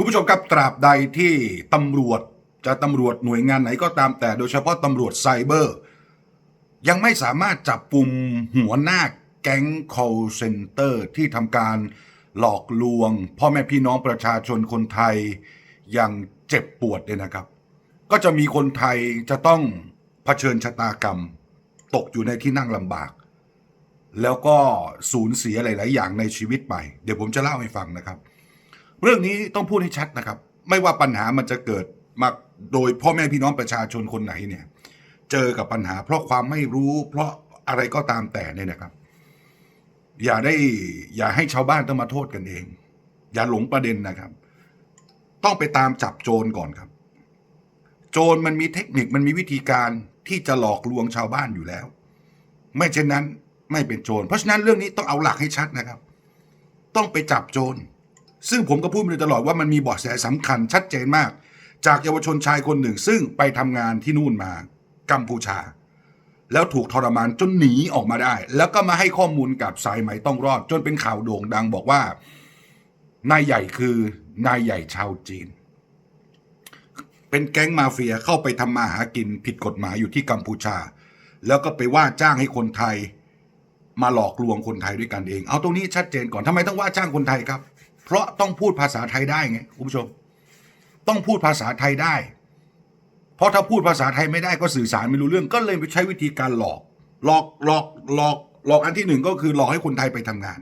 คุณผู้ชมครับตราบใดที่ตำรวจจะตำรวจหน่วยงานไหนก็ตามแต่โดยเฉพาะตำรวจไซเบอร์ ยังไม่สามารถจับปุ่มหัวหน้าแก๊ง call center ที่ทำการหลอกลวง พ่อแม่พี่น้องประชาชนคนไทยอย่างเจ็บปวดเนี่ยนะครับ ก็จะมีคนไทยจะต้องเผชิญชะตากรรม ตกอยู่ในที่นั่งลำบาก แล้วก็สูญเสียหลาย ๆ อย่างในชีวิตไป เดี๋ยวผมจะเล่าให้ฟังนะครับ เรื่องนี้ต้องพูดให้ชัดนะครับ ไม่ว่าปัญหามันจะเกิดมาโดยพ่อแม่พี่น้องประชาชนคนไหนเนี่ย เจอกับปัญหา เพราะความไม่รู้ เพราะอะไรก็ตามแต่เนี่ยนะครับ อย่าได้อย่าให้ชาวบ้านต้องมาโทษกันเอง อย่าหลงประเด็นนะครับ ต้องไปตามจับโจรก่อนครับ โจรมันมีเทคนิคมันมีวิธีการที่จะหลอกลวงชาวบ้านอยู่แล้ว ไม่เช่นนั้นไม่เป็นโจรเพราะฉะนั้นเรื่องนี้ต้องเอาหลักให้ชัดนะครับ ต้องไปจับโจร ซึ่งผมก็พูดมาโดยตลอดว่ามันมีเบาะแสสำคัญชัดเจนมาก จากเยาวชนชายคนหนึ่ง ซึ่งไปทำงานที่นู่นมากัมพูชา แล้วถูกทรมานจนหนีออกมาได้ แล้วก็มาให้ข้อมูลกับสายไหมต้องรอด จนเป็นข่าวโด่งดังบอกว่านายใหญ่คือนายใหญ่ชาวจีน เป็นแก๊งมาเฟียเข้าไปทำมาหากินผิดกฎหมายอยู่ที่กัมพูชา แล้วก็ไปว่าจ้างให้คนไทยมาหลอกลวงคนไทยด้วยกันเอง เอาตรงนี้ชัดเจนก่อนทำไมต้องว่าจ้างคนไทยครับ เพราะต้องพูดภาษาไทยได้ไงคุณผู้ชม ต้องพูดภาษาไทยได้ เพราะถ้าพูดภาษาไทยไม่ได้ก็สื่อสารไม่รู้เรื่องก็เลยไปใช้วิธีการหลอก หลอกหลอกหลอกหลอกอันที่หนึ่งก็คือหลอกให้คนไทยไปทำงาน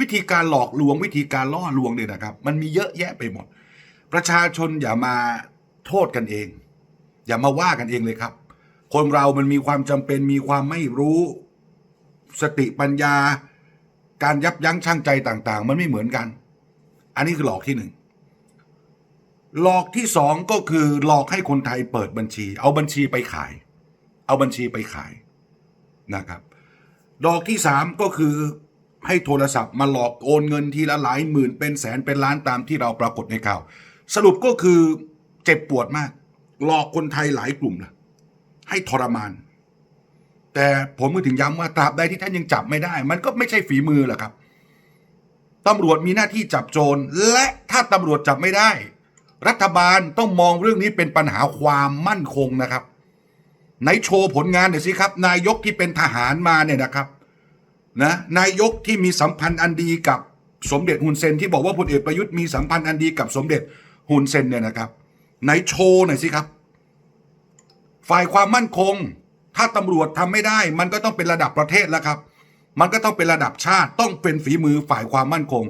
วิธีการหลอกลวงวิธีการล่อลวงเนี่ยนะครับ มันมีเยอะแยะไปหมด ประชาชนอย่ามาโทษกันเอง อย่ามาว่ากันเองเลยครับ คนเรามันมีความจำเป็นมีความไม่รู้สติปัญญา การยับยั้งชั่งใจต่าง ๆ มันไม่เหมือนกัน อันนี้คือหลอกที่หนึ่งหลอกที่สองก็คือหลอกให้คนไทยเปิดบัญชี เอาบัญชีไปขาย เอาบัญชีไปขายนะครับดอกที่สามก็คือให้โทรศัพท์มาหลอกโอนเงินทีละหลายหมื่นเป็นแสนเป็นล้านตามที่เราปรากฏในข่าว สรุปก็คือเจ็บปวดมาก หลอกคนไทยหลายกลุ่มนะให้ทรมาน แต่ผมก็ถึงย้ำว่าตราบใดที่ท่านยังจับไม่ได้ มันก็ไม่ใช่ฝีมือหรอกครับ ตำรวจมีหน้าที่จับโจร และถ้าตำรวจจับไม่ได้ รัฐบาลต้องมองเรื่องนี้เป็นปัญหาความมั่นคงนะครับไหนโชว์ผลงานหน่อยสิครับ นายกที่เป็นทหารมาเนี่ยนะครับนะนายกที่มีสัมพันธ์อันดีกับสมเด็จฮุนเซนที่บอกว่าพลเอกประยุทธ์มีสัมพันธ์อันดีกับสมเด็จฮุนเซนเนี่ยนะครับไหนโชว์หน่อยสิครับ ฝ่ายความมั่นคง ถ้าตำรวจทำไม่ได้ มันก็ต้องเป็นระดับประเทศแล้วครับ มันก็ต้องเป็นระดับชาติต้องเป็นฝีมือฝ่ายความมั่นคง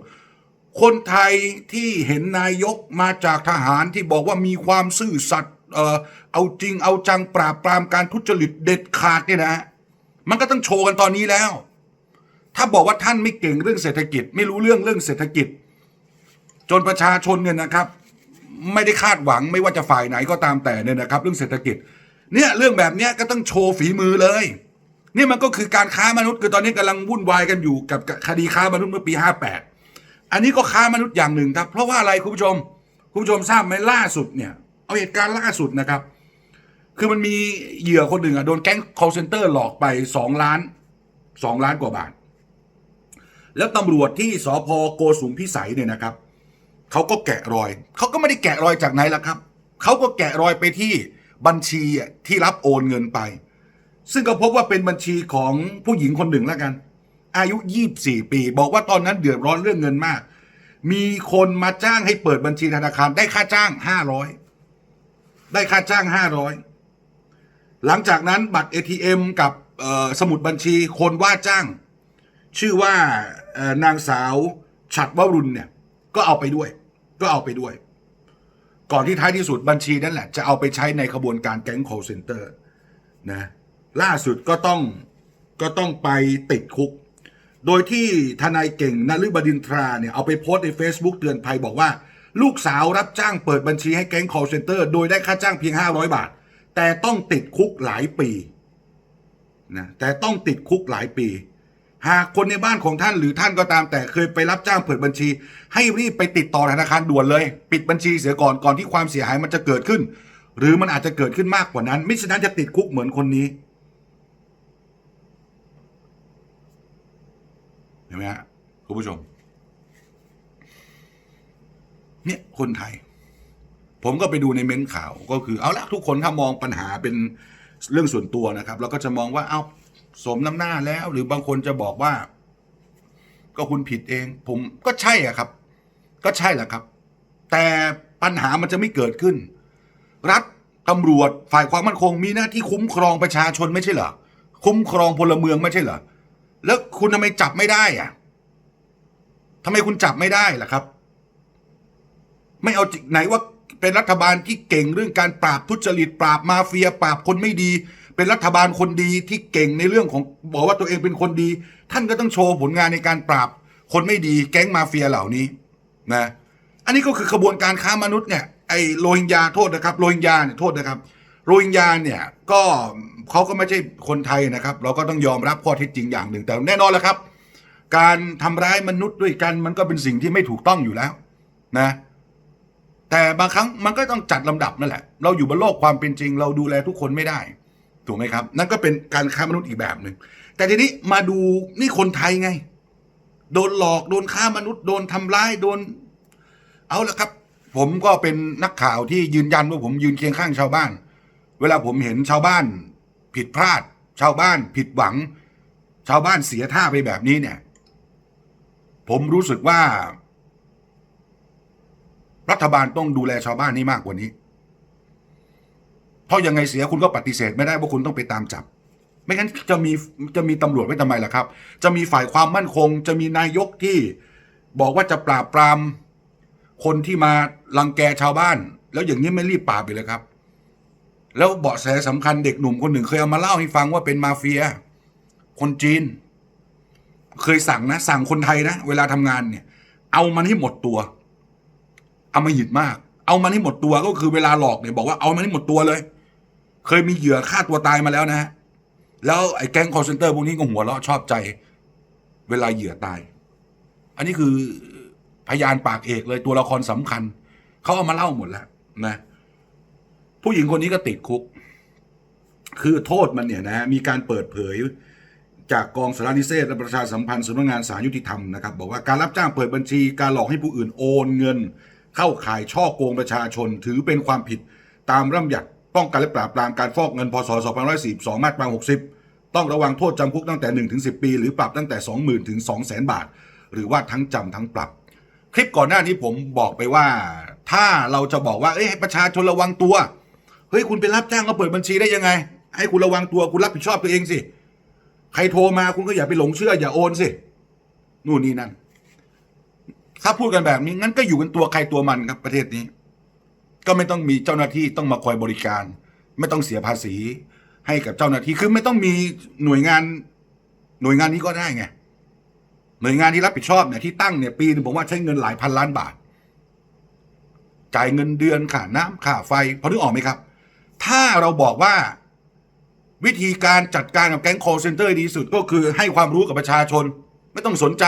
คนไทยที่เห็นนายกมาจากทหารที่บอกว่ามีความซื่อสัตย์เออเอาจริงเอาจังปราบปรามการทุจริตเด็ดขาดเนี่ยนะฮะมันก็ต้องโชว์กันตอนนี้แล้ว ถ้าบอกว่าท่านไม่เก่งเรื่องเศรษฐกิจ ไม่รู้เรื่องเรื่องเศรษฐกิจ จนประชาชนเนี่ยนะครับ ไม่ได้คาดหวังไม่ว่าจะฝ่ายไหนก็ตามแต่เนี่ยนะครับ เรื่องเศรษฐกิจเนี่ยเรื่องแบบเนี้ยก็ต้องโชว์ฝีมือเลย นี่มันก็คือการค้ามนุษย์คือตอนนี้กำลังวุ่นวายกันอยู่กับคดีค้ามนุษย์เมื่อปี 58 อันนี้ก็ค้ามนุษย์อย่างหนึ่งครับ เพราะว่าอะไรคุณผู้ชมคุณผู้ชมทราบไหมล่าสุดเนี่ยเอาเหตุการณ์ล่าสุดนะครับ คือมันมีเหยื่อคนหนึ่งอะโดนแก๊ง call center หลอกไปสองล้านสองล้านกว่าบาท แล้วตำรวจที่สพโกสุมพิสัยเนี่ยนะครับเขาก็แกะรอย เขาก็ไม่ได้แกะรอยจากไหนละครับ เขาก็แกะรอยไปที่บัญชีที่รับโอนเงินไป ซึ่งก็พบว่าเป็นบัญชีของผู้หญิงคนหนึ่งแล้วกัน อายุ 24 ปี บอกว่าตอนนั้นเดือดร้อนเรื่องเงินมาก มีคนมาจ้างให้เปิดบัญชีธนาคารได้ค่าจ้าง 500 ได้ค่าจ้าง 500 หลังจากนั้นบัตร ATM กับสมุดบัญชีคนว่าจ้าง ชื่อว่านางสาวฉัดวรุณเนี่ยก็เอาไปด้วย ก็เอาไปด้วย ก่อนที่ท้ายที่สุดบัญชีนั่นแหละ จะเอาไปใช้ในขบวนการแก๊ง call center นะ ล่าสุดก็ต้องก็ต้องไปติดคุก โดยที่ทนายเก่งนฤบดินทราเนี่ย เอาไปโพสต์ใน Facebook เตือนภัยบอกว่า ลูกสาวรับจ้างเปิดบัญชีให้แก๊ง call center โดยได้ค่าจ้างเพียง 500 บาท แต่ต้องติดคุกหลายปีนะแต่ต้องติดคุกหลายปี หากคนในบ้านของท่านหรือท่านก็ตามแต่เคยไปรับจ้างเปิดบัญชี ให้รีบไปติดต่อธนาคารด่วนเลย ปิดบัญชีเสียก่อนก่อนที่ความเสียหายมันจะเกิดขึ้น หรือมันอาจจะเกิดขึ้นมากกว่านั้น ไม่ฉะนั้นจะติดคุกเหมือนคนนี้ เห็นไหมฮะคุณผู้ชม เนี่ยคนไทย ผมก็ไปดูในเม้นต์ข่าว ก็คือเอาละทุกคนถ้ามองปัญหาเป็นเรื่องส่วนตัวนะครับเราก็จะมองว่า เอาสมน้ำหน้าแล้ว หรือบางคนจะบอกว่า ก็คุณผิดเอง ผมก็ใช่อะครับ ก็ใช่แหละครับ แต่ปัญหามันจะไม่เกิดขึ้น รัฐตำรวจฝ่ายความมั่นคงมีหน้าที่คุ้มครองประชาชนไม่ใช่เหรอคุ้มครองพลเมืองไม่ใช่เหรอ แล้วคุณทำไมจับไม่ได้อะทำไมคุณจับไม่ได้ล่ะครับ ไม่เอาไหนว่าเป็นรัฐบาลที่เก่งเรื่องการปราบทุจริตปราบมาเฟีย ปราบคนไม่ดี เป็นรัฐบาลคนดีที่เก่งในเรื่องของบอกว่าตัวเองเป็นคนดี ท่านก็ต้องโชว์ผลงานในการปราบ คนไม่ดี แก๊งมาเฟียเหล่านี้นะอันนี้ก็คือขบวนการค้ามนุษย์เนี่ยไอ้โรฮิงญาโทษนะครับโรฮิงญาเนี่ยโทษนะครับ โรฮิงญาเนี่ยก็เขาก็ไม่ใช่คนไทยนะครับ เราก็ต้องยอมรับข้อเท็จจริงอย่างหนึ่ง แต่แน่นอนแล้วครับ การทำร้ายมนุษย์ด้วยกันมันก็เป็นสิ่งที่ไม่ถูกต้องอยู่แล้วนะ แต่บางครั้งมันก็ต้องจัดลำดับนั่นแหละ เราอยู่บนโลกความเป็นจริง เราดูแลทุกคนไม่ได้ ถูกไหมครับ นั่นก็เป็นการค้ามนุษย์อีกแบบหนึ่งแต่ทีนี้มาดูนี่คนไทยไง โดนหลอกโดนค้ามนุษย์โดนทำร้ายโดน เอาละครับ ผมก็เป็นนักข่าวที่ยืนยันว่าผมยืนเคียงข้างชาวบ้าน เวลาผมเห็นชาวบ้าน ผิดพลาด ชาวบ้านผิดหวัง ชาวบ้านเสียท่าไปแบบนี้เนี่ย ผมรู้สึกว่า รัฐบาลต้องดูแลชาวบ้านนี่มากกว่านี้ เพราะยังไงเสียคุณก็ปฏิเสธไม่ได้ว่าคุณต้องไปตามจับ ไม่งั้นจะมีจะมีตำรวจไว้ทำไมล่ะครับ จะมีฝ่ายความมั่นคง จะมีนายกที่บอกว่าจะปราบปรามคนที่มารังแกชาวบ้าน แล้วอย่างนี้ไม่รีบปราบไปเลยครับ แล้วเบาะแสสำคัญเด็กหนุ่มคนหนึ่งเคยเอามาเล่าให้ฟังว่าเป็นมาเฟีย คนจีน เคยสั่งนะ สั่งคนไทยนะ เวลาทำงานเนี่ย เอามันให้หมดตัว เอามาหยิดมาก เอามันให้หมดตัวก็คือเวลาหลอกเนี่ยบอกว่าเอามันให้หมดตัวเลย เคยมีเหยื่อฆ่าตัวตายมาแล้วนะฮะแล้วไอ้แก๊งคอร์เซนเตอร์พวกนี้ก็หัวเราะชอบใจ เวลาเหยื่อตาย อันนี้คือพยานปากเอกเลยตัวละครสำคัญ เขาเอามาเล่าหมดแล้วนะ ผู้หญิงคนนี้ก็ติดคุก คือโทษมันเนี่ยนะมีการเปิดเผยจากกองสารนิเทศและประชาสัมพันธ์สำนักงานสารยุติธรรมนะครับบอกว่าการรับจ้างเปิดบัญชีการหลอกให้ผู้อื่นโอนเงิน เข้าข่ายช่อโกงประชาชน ถือเป็นความผิดตามร่ำยัติป้องกันและปราบปรามการฟอกเงินพศ2542มาตรา60 ต้องระวังโทษจำคุกตั้งแต่1ถึง10 ปี หรือปรับตั้งแต่ 20,000ถึง200,000 บาท หรือว่าทั้งจำทั้งปรับ คลิปก่อนหน้านี้ผมบอกไปว่า ถ้าเราจะบอกว่าเอ้ยให้ประชาชนระวังตัว ฮ้ยคุณไปรับจ้างก็เปิดบัญชีได้ยังไง ให้คุณระวังตัวคุณรับผิดชอบตัวเองสิ ใครโทรมาคุณก็อย่าไปหลงเชื่อ อย่าโอนสินู่นนี่นั่นถ้าพูดกันแบบนี้งั้นก็อยู่กันตัวใครตัวมันครับประเทศนี้ ก็ไม่ต้องมีเจ้าหน้าที่ต้องมาคอยบริการ ไม่ต้องเสียภาษี ให้กับเจ้าหน้าที่คือไม่ต้องมีหน่วยงาน หน่วยงานนี้ก็ได้ไงหน่วยงานที่รับผิดชอบเนี่ยที่ตั้งเนี่ยปีหนึงผมว่าใช้เงินหลายพันล้านบาท จ่ายเงินเดือนค่าน้ำค่าไฟพอนึกออกไหมครับ ถ้าเราบอกว่าวิธีการจัดการกับแก๊ง call center ดีที่สุดก็คือให้ความรู้กับประชาชน ไม่ต้องสนใจ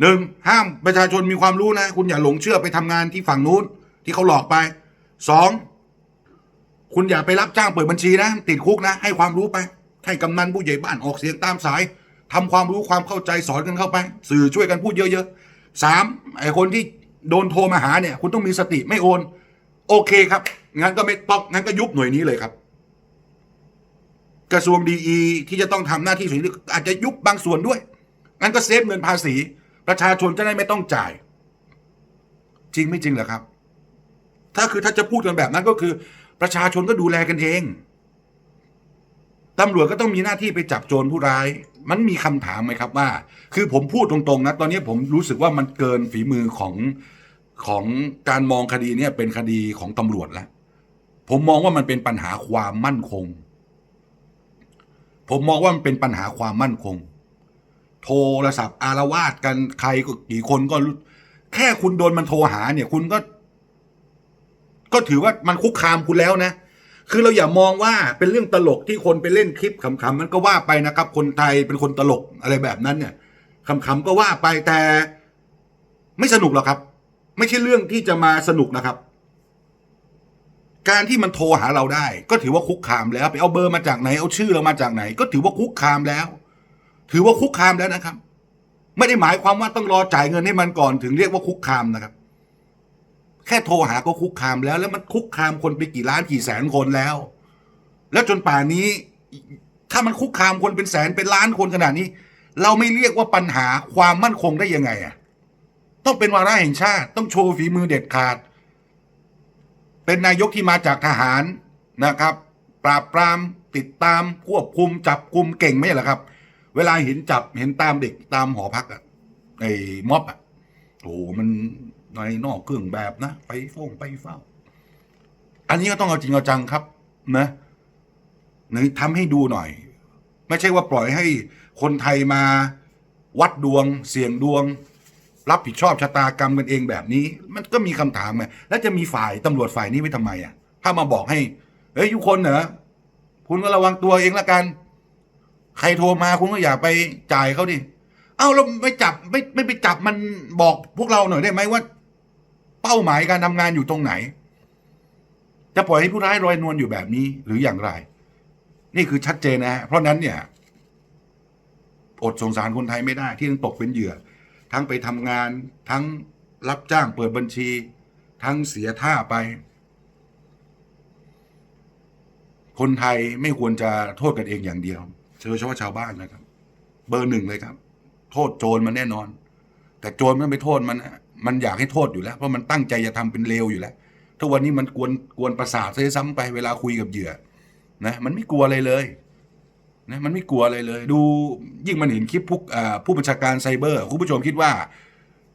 หนึ่งห้ามประชาชนมีความรู้นะ คุณอย่าหลงเชื่อไปทำงานที่ฝั่งนู้น ที่เขาหลอกไปสองคุณอย่าไปรับจ้างเปิดบัญชีนะ ติดคุกนะ ให้ความรู้ไป ให้กำนันผู้ใหญ่บ้านออกเสียงตามสายทำความรู้ความเข้าใจสอนกันเข้าไป สื่อช่วยกันพูดเยอะๆสามไอคนที่โดนโทรมาหาเนี่ย คุณต้องมีสติไม่โอน โอเคครับ งั้นก็ไม่ต้องงั้นก็ยุบหน่วยนี้เลยครับ กระทรวงดีอีที่จะต้องทำหน้าที่ส่วนนี้อาจจะยุบบางส่วนด้วย งั้นก็เซฟเงินภาษี ประชาชนจะได้ไม่ต้องจ่าย จริงไม่จริงเหรอครับ ถ้าคือถ้าจะพูดกันแบบนั้นก็คือ ประชาชนก็ดูแลกันเองตำรวจก็ต้องมีหน้าที่ไปจับโจรผู้ร้าย มันมีคำถามไหมครับว่า คือผมพูดตรงๆนะ ตอนนี้ผมรู้สึกว่ามันเกินฝีมือของ ของการมองคดีเนี่ยเป็นคดีของตำรวจแล้ว ผมมองว่ามันเป็นปัญหาความมั่นคง ผมมองว่ามันเป็นปัญหาความมั่นคง โทรศัพท์อารวาสกันใครก็กี่คนก็รู้แค่คุณโดนมันโทรหาเนี่ย คุณก็ ก็ถือว่ามันคุกคามคุณแล้วนะ คือเราอย่ามองว่าเป็นเรื่องตลกที่คนไปเล่นคลิปขำๆมันก็ว่าไปนะครับ คนไทยเป็นคนตลกอะไรแบบนั้นเนี่ยขำๆก็ว่าไปแต่ ไม่สนุกหรอกครับ ไม่ใช่เรื่องที่จะมาสนุกนะครับ การที่มันโทรหาเราได้ ก็ถือว่าคุกคามแล้ว ไปเอาเบอร์มาจากไหนเอาชื่อเรามาจากไหน ก็ถือว่าคุกคามแล้ว ถือว่าคุกคามแล้วนะครับ ไม่ได้หมายความว่าต้องรอจ่ายเงินให้มันก่อนถึงเรียกว่าคุกคามนะครับ แค่โทรหาก็คุกคามแล้ว แล้วมันคุกคามคนไปกี่ล้านกี่แสนคนแล้ว แล้วจนป่านนี้ ถ้ามันคุกคามคนเป็นแสนเป็นล้านคนขนาดนี้ เราไม่เรียกว่าปัญหาความมั่นคงได้ยังไงอะ ต้องเป็นวาระแห่งชาติ ต้องโชว์ฝีมือเด็ดขาด เป็นนายกที่มาจากทหารนะครับ ปราบปรามติดตามควบคุมจับคุมเก่งไหมล่ะครับ เวลาเห็นจับเห็นตามเด็กตามหอพักอะไอ้ม็อบอะโอ้มันในนอกเครื่องแบบนะ ไปฟ้องไปเฝ้า อันนี้ก็ต้องเอาจริงเอาจังครับนะหนทำให้ดูหน่อย ไม่ใช่ว่าปล่อยให้คนไทยมาวัดดวง เสี่ยงดวง รับผิดชอบชะตากรรมกันเองแบบนี้ มันก็มีคำถามไงแล้วจะมีฝ่ายตำรวจฝ่ายนี้ไว้ทำไมอะ ถ้ามาบอกให้เฮ้ยทุกคนเหรอคุณก็ระวังตัวเองละกัน ใครโทรมาคุณก็อย่าไปจ่ายเขาดิเอ้าเราไม่จับไม่ไม่ไปจับมันบอกพวกเราหน่อยได้ไหมว่า เป้าหมายการทำงานอยู่ตรงไหน จะปล่อยให้ผู้ร้ายลอยนวลอยู่แบบนี้ หรืออย่างไร นี่คือชัดเจนนะฮะเพราะนั้นเนี่ย อดสงสารคนไทยไม่ได้ที่ต้องตกเป็นเหยื่อ ทั้งไปทำงาน ทั้งรับจ้างเปิดบัญชี ทั้งเสียท่าไป คนไทยไม่ควรจะโทษกันเองอย่างเดียวโดยเฉพาะชาวบ้านนะครับ เบอร์หนึ่งเลยครับ โทษโจรมันแน่นอน แต่โจรมันไม่โทษมันนะมันอยากให้โทษอยู่แล้ว เพราะมันตั้งใจจะทำเป็นเลวอยู่แล้วทุกวันนี้มันกวนกวนประสาทซะด้วยซ้ำไปเวลาคุยกับเหยื่อนะมันไม่กลัวอะไรเลย นะมันไม่กลัวอะไรเลย ดูยิ่งมันเห็นคลิปผู้ผู้บัญชาการไซเบอร์ คุณผู้ชมคิดว่า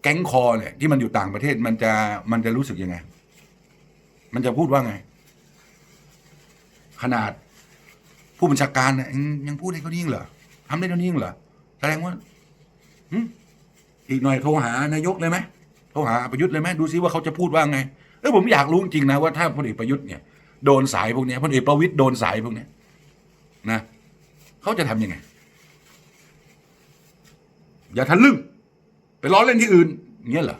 แก๊งคอเนี่ยที่มันอยู่ต่างประเทศมันจะมันจะรู้สึกยังไง มันจะพูดว่าไง ขนาดผู้บัญชาการเนี่ยยังพูดได้เท่านี้เหรอทำได้เท่านี้เหรอแสดงว่าอีกหน่อยโทรหานายกเลยไหมโทรหาประยุทธ์เลยไหมดูซิว่าเขาจะพูดว่าไงเออผมอยากรู้จริงนะว่าถ้าพลเอกประยุทธ์เนี่ยโดนสายพวกนี้พลเอกประวิตยโดนสายพวกนี้นะ เขาจะทำยังไง อย่าทะลึ่ง ไปล้อเล่นที่อื่นเงี้ยเหรอ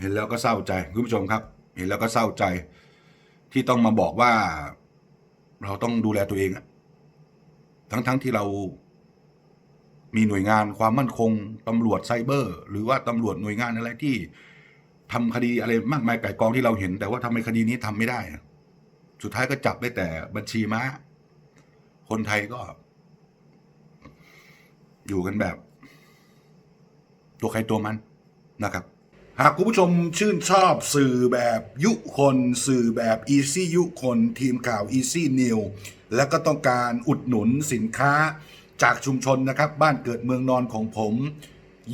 เห็นแล้วก็เศร้าใจคุณผู้ชมครับ เห็นแล้วก็เศร้าใจ ที่ต้องมาบอกว่า เราต้องดูแลตัวเองทั้งๆทที่เรามีหน่วยงานความมั่นคงตำรวจไซเบอร์ หรือว่าตำรวจหน่วยงานอะไรที่ทำคดีอะไรมากมายไก่กองที่เราเห็น แต่ว่าทำไมคดีนี้ทำไม่ได้ สุดท้ายก็จับได้แต่บัญชีม้า คนไทยก็ อยู่กันแบบ ตัวใครตัวมันนะครับ หากคุณผู้ชมชื่นชอบสื่อแบบยุคน สื่อแบบ Easy ยุคน ทีมข่าว Easy New และก็ต้องการอุดหนุนสินค้าจากชุมชนนะครับ บ้านเกิดเมืองนอนของผม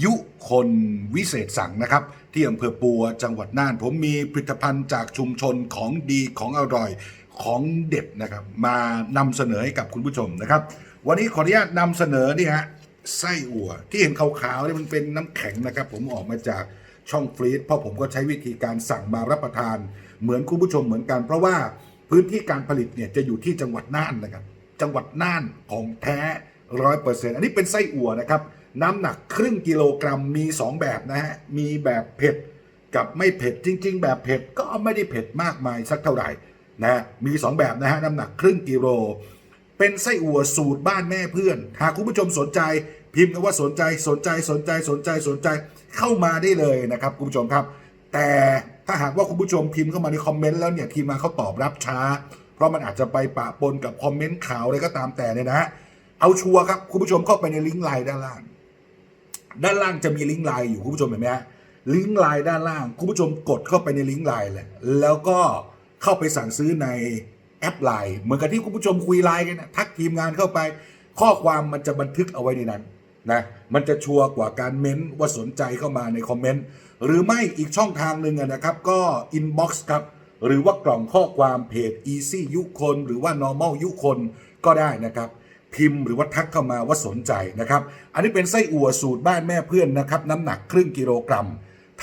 ยุคนวิเศษสั่งนะครับ ที่อำเภอปัวจังหวัดน่าน ผมมีผลิตภัณฑ์จากชุมชนของดีของอร่อย ของเด็ดนะครับ มานำเสนอให้กับคุณผู้ชมนะครับ วันนี้ขออนุญาตนำเสนอนี่ฮะไส้อั่วที่เห็นขาวๆนี่มันเป็นน้ำแข็งนะครับ ผมออกมาจากช่องฟรีซเพราะผมก็ใช้วิธีการสั่งมารับประทาน เหมือนคุณผู้ชมเหมือนกัน เพราะว่าพื้นที่การผลิตเนี่ยจะอยู่ที่จังหวัดน่านนะครับ จังหวัดน่านของแท้ร้อยเปอร์เซ็นต์อันนี้เป็นไส้อั่วนะครับ น้ำหนักครึ่งกิโลกรัมมี 2 แบบนะฮะ มีแบบเผ็ดกับไม่เผ็ดจริง ๆ แบบเผ็ดก็ไม่ได้เผ็ดมากมายสักเท่าไหร่ นะมี 2 แบบนะฮะน้ำหนักครึ่งกิโล เป็นไส้อั่วสูตรบ้านแม่เพื่อน หากคุณผู้ชมสนใจ พิมพ์คำว่าสนใจสนใจสนใจสนใจสนใจเข้ามาได้เลยนะครับคุณผู้ชมครับ แต่ถ้าหากว่าคุณผู้ชมพิมพ์เข้ามาในคอมเมนต์แล้วเนี่ยทีมงานเขาตอบรับช้า เพราะมันอาจจะไปปะปนกับคอมเมนต์ข่าวอะไรก็ตามแต่เนี่ยนะฮะเอาชัวร์ครับคุณผู้ชมเข้าไปในลิงก์ไลน์ด้านล่าง ด้านล่างจะมีลิงก์ไลน์อยู่คุณผู้ชมเห็นไหมฮะลิงก์ไลน์ด้านล่าง คุณผู้ชมกดเข้าไปในลิงก์ไลน์แหละแล้วก็ เข้าไปสั่งซื้อในแอปไลน์เหมือนกับที่คุณผู้ชมคุยไลน์กันนะทักทีมงานเข้าไป ข้อความมันจะบันทึกเอาไว้ในนั้นนะมันจะชัวร์กว่าการเม้นว่าสนใจเข้ามาในคอมเมนต์หรือไม่อีกช่องทางหนึ่งนะครับ ก็อินบ็อกซ์ครับ หรือว่ากล่องข้อความเพจ Easy ยุคน หรือว่า Normal ยุคนก็ได้นะครับ พิมพ์หรือว่าทักเข้ามาว่าสนใจนะครับ อันนี้เป็นไส้อั่วสูตรบ้านแม่เพื่อนนะครับ น้ำหนักครึ่งกิโลกรัม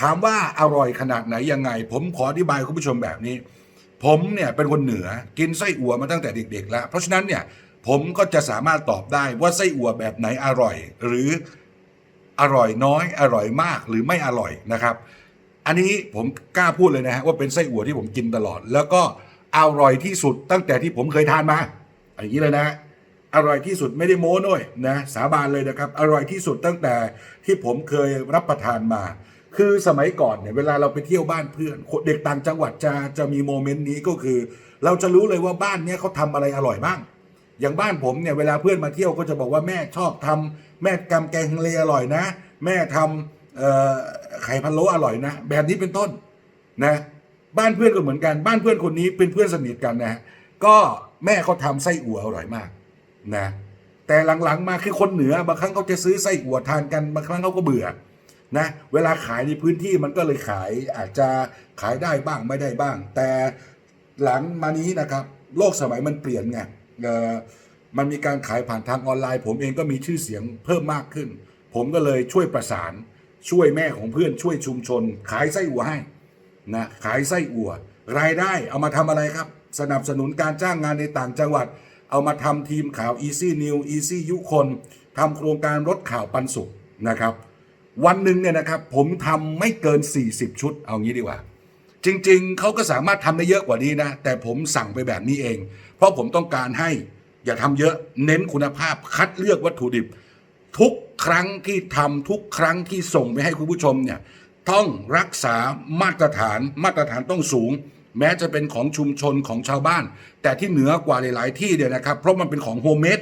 ถามว่าอร่อยขนาดไหนยังไง ผมขออธิบายคุณผู้ชมแบบนี้ ผมเนี่ยเป็นคนเหนือกินไส้อั่วมาตั้งแต่เด็กๆแล้ว เพราะฉะนั้นเนี่ยผมก็จะสามารถตอบได้ว่าไส้อั่วแบบไหนอร่อย หรืออร่อยน้อยอร่อยมากหรือไม่อร่อยนะครับ อันนี้ผมกล้าพูดเลยนะฮะว่าเป็นไส้อั่วที่ผมกินตลอด แล้วก็อร่อยที่สุดตั้งแต่ที่ผมเคยทานมาอย่างนี้เลยนะอร่อยที่สุดไม่ได้โม้ด้วยนะสาบานเลยนะครับ อร่อยที่สุดตั้งแต่ที่ผมเคยรับประทานมา คือสมัยก่อนเนี่ยเวลาเราไปเที่ยวบ้านเพื่อนเด็กต่างจังหวัดจะจะมีโมเมนต์นี้ก็คือ เราจะรู้เลยว่าบ้านเนี้ยเขาทำอะไรอร่อยบ้าง อย่างบ้านผมเนี่ยเวลาเพื่อนมาเที่ยวก็จะบอกว่าแม่ชอบทำแม่กำแกงเลอร่อยนะ แม่ทำไข่พะโล้อร่อยนะ แบบนี้เป็นต้นนะบ้านเพื่อนก็เหมือนกันบ้านเพื่อนคนนี้เป็นเพื่อนสนิทกันนะฮะก็แม่เขาทำไส้อั่วอร่อยมากนะแต่หลังๆมาคือคนเหนือบางครั้งเขาจะซื้อไส้อั่วทานกันบางครั้งเขาก็เบื่อ นะเวลาขายในพื้นที่มันก็เลยขายอาจจะขายได้บ้างไม่ได้บ้าง แต่หลังมานี้นะครับโลกสมัยมันเปลี่ยนไงมันมีการขายผ่านทางออนไลน์ ผมเองก็มีชื่อเสียงเพิ่มมากขึ้น ผมก็เลยช่วยประสานช่วยแม่ของเพื่อนช่วยชุมชน ขายไส้อั่วให้นะขายไส้อั่ว รายได้เอามาทำอะไรครับ สนับสนุนการจ้างงานในต่างจังหวัด เอามาทำทีมข่าว Easy New Easy ยุคนทำโครงการรถข่าวปันสุขนะครับ วันหนึ่งเนี่ยนะครับผมทำไม่เกิน 40 ชุด เอางี้ดีกว่า จริงๆ เขาก็สามารถทำได้เยอะกว่านี้นะ แต่ผมสั่งไปแบบนี้เอง เพราะผมต้องการให้อย่าทำเยอะเน้นคุณภาพคัดเลือกวัตถุดิบ ทุกครั้งที่ทำทุกครั้งที่ส่งไปให้คุณผู้ชมเนี่ยต้องรักษามาตรฐานมาตรฐานต้องสูง แม้จะเป็นของชุมชนของชาวบ้าน แต่ที่เหนือกว่าหลาย ๆ ที่เนี่ยนะครับ เพราะมันเป็นของโฮมเมด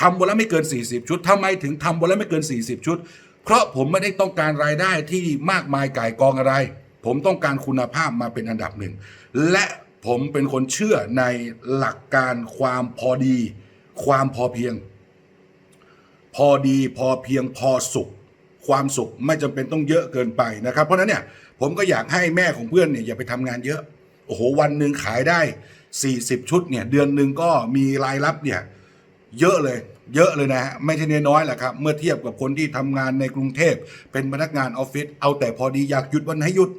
ทำวันละไม่เกิน 40 ชุดทำไมถึงทำวันละไม่เกิน 40 ชุด เพราะผมไม่ได้ต้องการรายได้ที่มากมายก่ายกองอะไร ผมต้องการคุณภาพมาเป็นอันดับหนึ่ง และผมเป็นคนเชื่อในหลักการความพอดี ความพอเพียง พอดีพอเพียงพอสุข ความสุขไม่จำเป็นต้องเยอะเกินไปนะครับ เพราะนั้นเนี่ยผมก็อยากให้แม่ของเพื่อนเนี่ยอย่าไปทำงานเยอะโอ้โหวันหนึ่งขายได้ 40 ชุดเนี่ยเดือนหนึ่งก็มีรายรับเนี่ยเยอะเลย เยอะเลยนะฮะไม่ใช่น้อยแหละครับ เมื่อเทียบกับคนที่ทำงานในกรุงเทพ เป็นพนักงานออฟฟิศเอาแต่พอดีอยากหยุดวันไหนหยุด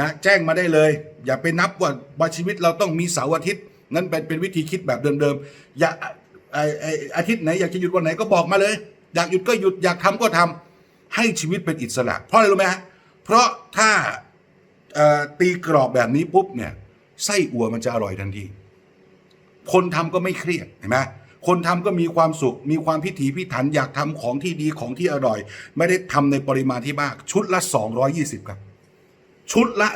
นะแจ้งมาได้เลย อย่าไปนับว่าว่าชีวิตเราต้องมีเสาร์อาทิตย์นั่นเป็นเป็นวิธีคิดแบบเดิมๆอย่าไอไออาทิตย์ไหนอยากจะหยุดวันไหนก็บอกมาเลย อยากหยุดก็หยุดอยากทำก็ทำให้ชีวิตเป็นอิสระ เพราะอะไรรู้ไหมฮะเพราะถ้าตีกรอบแบบนี้ปุ๊บเนี่ยไส้อั่วมันจะอร่อยทันที คนทำก็ไม่เครียดเห็นไหม คนทำก็มีความสุข มีความพิถีพิถันอยากทำของที่ดีของที่อร่อย ไม่ได้ทำในปริมาณที่มาก ชุดละ 220 ครับ ชุดละ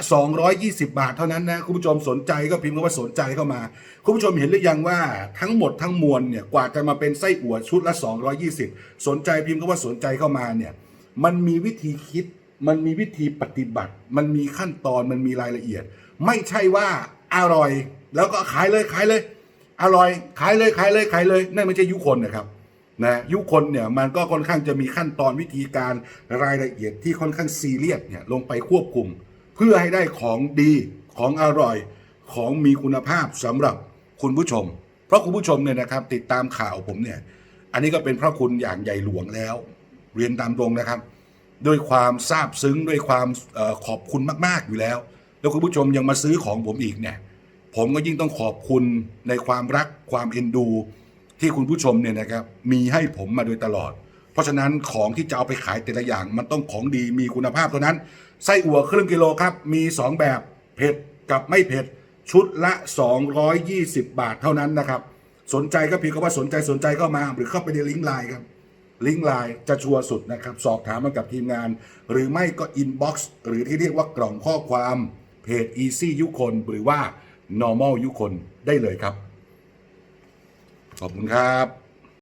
220 บาทเท่านั้นนะ คุณผู้ชมสนใจก็พิมพ์คำว่าสนใจเข้ามา คุณผู้ชมเห็นหรือยังว่าทั้งหมดทั้งมวลเนี่ยกว่าจะมาเป็นไส้อั่วชุดละ 220 สนใจพิมพ์คำว่าสนใจเข้ามาเนี่ยมันมีวิธีคิดมันมีวิธีปฏิบัติ มันมีขั้นตอนมันมีรายละเอียด ไม่ใช่ว่าอร่อย แล้วก็ขายเลยขายเลย อร่อยขายเลยขายเลยขายเลยนั่นไม่ใช่ยุคนนะครับนะยุคนเนี่ยมันก็ค่อนข้างจะมีขั้นตอนวิธีการรายละเอียดที่ค่อนข้างซีเรียสเนี่ยลงไปควบคุม เพื่อให้ได้ของดีของอร่อยของมีคุณภาพสำหรับคุณผู้ชม เพราะคุณผู้ชมเนี่ยนะครับ ติดตามข่าวผมเนี่ย อันนี้ก็เป็นพระคุณอย่างใหญ่หลวงแล้ว เรียนตามตรงนะครับ ด้วยความซาบซึ้งด้วยความอขอบคุณมาก ๆอยู่แล้ว แล้วคุณผู้ชมยังมาซื้อของผมอีกเนี่ย ผมก็ยิ่งต้องขอบคุณในความรักความเอ็นดู ที่คุณผู้ชมเนี่ยนะครับมีให้ผมมาโดยตลอด เพราะฉะนั้นของที่จะเอาไปขายแต่ละอย่าง มันต้องของดีมีคุณภาพเท่านั้นไส้อั่วครึ่งกิโลครับ มี 2 แบบเผ็ดกับไม่เผ็ดชุดละ 220 บาทเท่านั้นนะครับ สนใจก็พิมพ์คำว่าสนใจสนใจเข้ามา หรือเข้าไปในลิงก์ไลน์ครับลิงก์ไลน์จะชัวร์สุดนะครับ สอบถามมากับทีมงาน หรือไม่ก็อินบ็อกซ์หรือที่เรียกว่ากล่องข้อความเพจ Easy ยุคนหรือว่า normal ยุคนได้เลยครับ ขอบคุณครับ